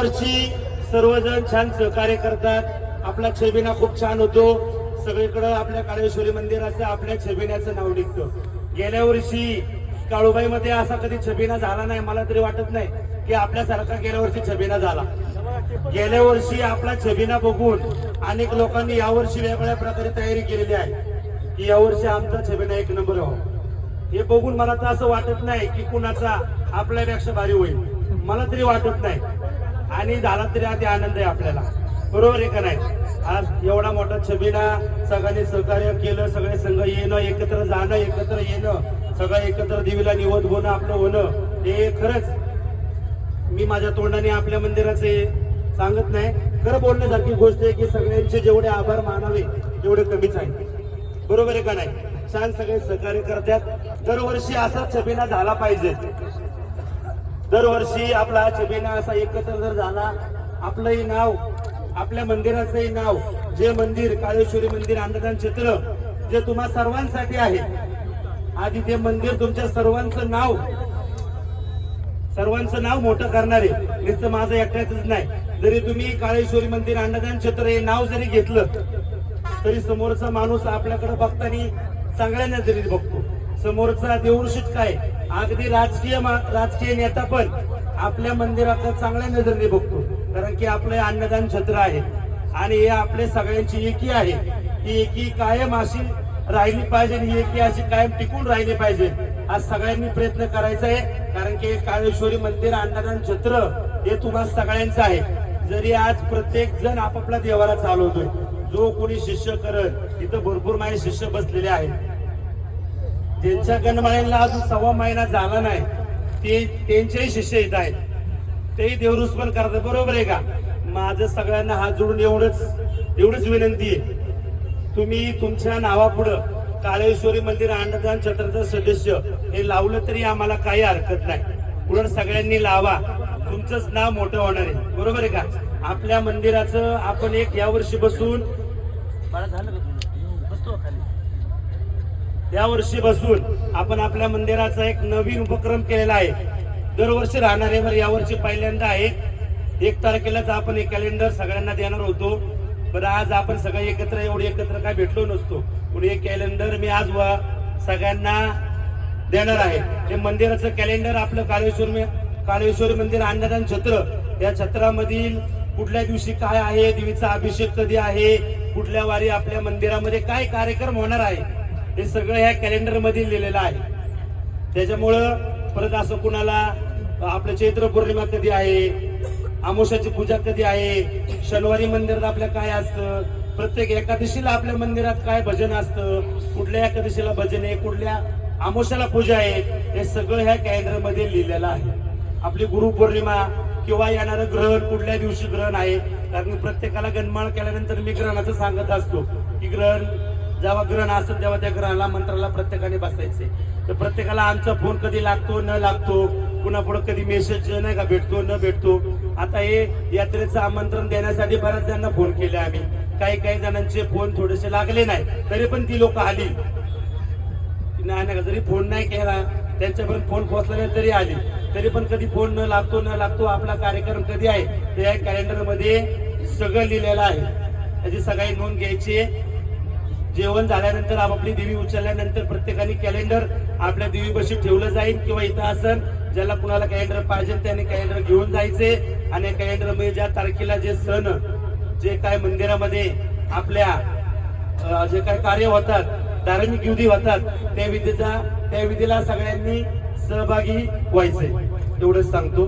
दरवर्षी सर्वजण छान सहकार्य करतात. आपला छबिना खूप छान होतो. सगळीकडं आपल्या काळेश्वरी मंदिराचं आपल्या छबिन्याचं नाव निघतं. गेल्या वर्षी काळूबाई मध्ये असा कधी छबिना झाला नाही मला तरी वाटत नाही की आपल्यासारखा गेल्या वर्षी छबिना झाला. गेल्या वर्षी आपला छबिना बघून अनेक लोकांनी यावर्षी वेगवेगळ्या प्रकारे तयारी केलेली आहे. की यावर्षी आमचा छबिना एक नंबर हो हे बघून मला तर असं वाटत नाही की कुणाचा आपल्यापेक्षा भारी होईल. मला तरी वाटत नाही. आणि झाला तरी आधी आनंद आहे आपल्याला. बरोबर आहे का नाही? आज एवढा मोठा छबीला सगळ्यांनी सहकार्य केलं सगळे संघ येणं एकत्र जाणं एकत्र येणं सगळं एकत्र देवीला निवड होणं आपलं होणं हे खरंच मी माझ्या तोंडाने आपल्या मंदिराचे सांगत नाही. खरं बोलण्यासारखी गोष्ट आहे की सगळ्यांचे जेवढे आभार मानावे तेवढे कमीच आहे बरोबर आहे का नाही? छान सगळे सहकार्य करतात. दरवर्षी असा छबीला झाला पाहिजे. दरवर्षी आपला हा छबिना असा एकत्र जर झाला आपलंही नाव आपल्या मंदिराचंही नाव जे मंदिर काळेश्वरी मंदिर अन्नदान क्षेत्र जे तुम्हा सर्वांसाठी आहे आधी ते मंदिर तुमच्या सर्वांचं नाव सर्वांचं नाव मोठं करणारे नुसतं माझं एकट्याच नाही. जरी तुम्ही काळेश्वरी मंदिर अन्नदान क्षेत्र हे नाव जरी घेतलं तरी समोरचा माणूस आपल्याकडे बघताना चांगल्या नजरेने बघतो. समोरचा देऊळशीच काय? अगदी राजकीय राजकीय नेता पण आपल्या मंदिराकडे चांगल्या नजरेने बघतो. कारण की आपलं हे अन्नदान छत्र आहे. आणि हे आपले सगळ्यांची एकी आहे. ही एकी कायम अशी राहिली पाहिजे आणि ही एकी अशी कायम टिकून राहिली पाहिजे. आज सगळ्यांनी प्रयत्न करायचा आहे. कारण की काळेश्वरी मंदिर अन्नदान छत्र हे तुम्हा सगळ्यांचं आहे. जरी आज प्रत्येक जण आपापल्या देवाला चालवतोय. जो कोणी शिष्य करत इथं भरपूर माझे शिष्य बसलेले आहेत. ज्यांच्या गणमाळ्यांना अजून सव्वा महिना झाला नाही ते त्यांचेही शिष्य येत आहेत. तेही देवरुस पण करतात. बरोबर आहे का? माझं सगळ्यांना हात जोडून एवढंच एवढंच विनंती आहे. तुम्ही तुमच्या नावापुढं काळेश्वरी मंदिर अन्नदान छत्राचं सदस्य हे लावलं तरी आम्हाला काही हरकत नाही. उलट सगळ्यांनी लावा. तुमचंच नाव मोठं होणार आहे. बरोबर आहे का? आपल्या मंदिराचं आपण एक यावर्षी बसून मला झालं बसतो खाली. या वर्षी बसून आपण आपल्या मंदिराचा एक नवीन उपक्रम केलेला आहे. दरवर्षी राहणार आहे बरं यावर्षी पहिल्यांदा आहे. एक तारखेलाच आपण एक कॅलेंडर सगळ्यांना देणार होतो. पण आज आपण सगळे एकत्र एवढे एकत्र काय भेटलो नसतो. पण एक कॅलेंडर मी आज व सगळ्यांना देणार आहे. हे मंदिराचं कॅलेंडर आपलं काळेश्वर काळेश्वर मंदिर अन्नदान छत्र या छत्रामधील कुठल्या दिवशी काय आहे देवीचा अभिषेक कधी आहे कुठल्या वारी आपल्या मंदिरामध्ये काय कार्यक्रम होणार आहे हे सगळं ह्या कॅलेंडरमध्ये लिहिलेलं आहे. त्याच्यामुळं परत असं कुणाला आपलं चैत्र पौर्णिमा कधी आहे आमोशाची पूजा कधी आहे शनिवारी मंदिरात आपल्या काय असतं प्रत्येक एकादशीला आपल्या मंदिरात काय भजन असतं कुठल्या एकादशीला भजन आहे कुठल्या आमोशाला पूजा आहे हे सगळं ह्या कॅलेंडरमध्ये लिहिलेलं आहे. आपली गुरुपौर्णिमा किंवा येणारं ग्रहण कुठल्या दिवशी ग्रहण आहे कारण प्रत्येकाला गणमाळ केल्यानंतर मी ग्रहणाचं सांगत असतो की ग्रहण जेव्हा ग्रहण असत तेव्हा त्या ग्रहणाला मंत्राला प्रत्येकाने बसायचे. तर प्रत्येकाला आमचा फोन कधी लागतो न लागतो पुन्हा पुढे कधी मेसेज नाही का भेटतो न भेटतो. आता हे यात्रेचं आमंत्रण देण्यासाठी बऱ्याच जणांना फोन केले आम्ही. काही काही जणांचे फोन थोडेसे लागले नाही तरी पण ती लोक आली. नाही नाही का, जरी फोन नाही केला त्यांच्यापर्यंत फोन पोहोचला नाही तरी आली. तरी पण कधी फोन न लागतो न लागतो आपला कार्यक्रम कधी आहे? ते या कॅलेंडरमध्ये सगळं लिहिलेलं आहे. त्याची सगळी नोंद घ्यायची जेवण झाल्यानंतर आपापली देवी उचलल्यानंतर प्रत्येकाने कॅलेंडर आपल्या देवीपाशी ठेवलं जाईल किंवा इथं असन ज्याला कुणाला कॅलेंडर पाहिजे त्याने कॅलेंडर घेऊन जायचे. आणि कॅलेंडरमध्ये ज्या तारखेला जे सण जे काय मंदिरामध्ये आपल्या जे काय कार्य होतात धार्मिक विधी होतात त्या विधीचा त्या विधीला सगळ्यांनी सहभागी व्हायचंय एवढंच सांगतो.